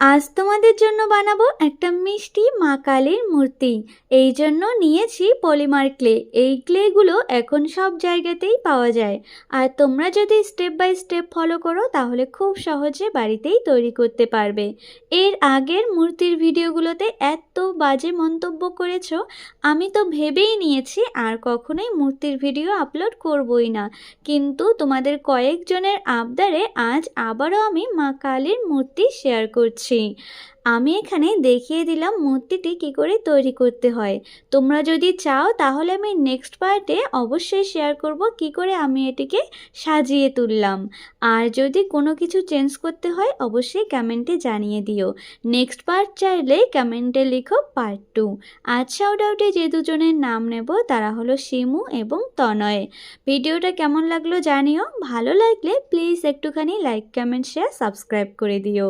আজ তোমাদের জন্য বানাবো একটা মিষ্টি মা কালীর মূর্তি। এই জন্য নিয়েছি পলিমার ক্লে। এই ক্লেগুলো এখন সব জায়গাতেই পাওয়া যায়। আর তোমরা যদি স্টেপ বাই স্টেপ ফলো করো, তাহলে খুব সহজে বাড়িতেই তৈরি করতে পারবে। এর আগের মূর্তির ভিডিওগুলোতে এত বাজে মন্তব্য করেছ, আমি তো ভেবেই নিয়েছি আর কখনোই মূর্তির ভিডিও আপলোড করবই না। কিন্তু তোমাদের কয়েকজনের আবদারে আজ আবারও আমি মা কালীর মূর্তি শেয়ার করছি। আমি এখানে দেখিয়ে দিলাম মূর্তিটি কি করে তৈরি করতে হয়। তোমরা যদি চাও তাহলে আমি নেক্সট পার্টে অবশ্যই শেয়ার করব কি করে আমি এটিকে সাজিয়ে তুললাম। আর যদি কোনো কিছু চেঞ্জ করতে হয় অবশ্যই কমেন্টে জানিয়ে দিও। নেক্সট পার্ট চাইলে কমেন্টে লিখো পার্ট টু আজ শাউট আউটে যে দুজনের নাম নেব তারা হলো শিমু এবং তনয়। ভিডিওটা কেমন লাগল জানিও। ভালো লাগলে প্লিজ একটুখানি লাইক কমেন্ট শেয়ার সাবস্ক্রাইব করে দিও।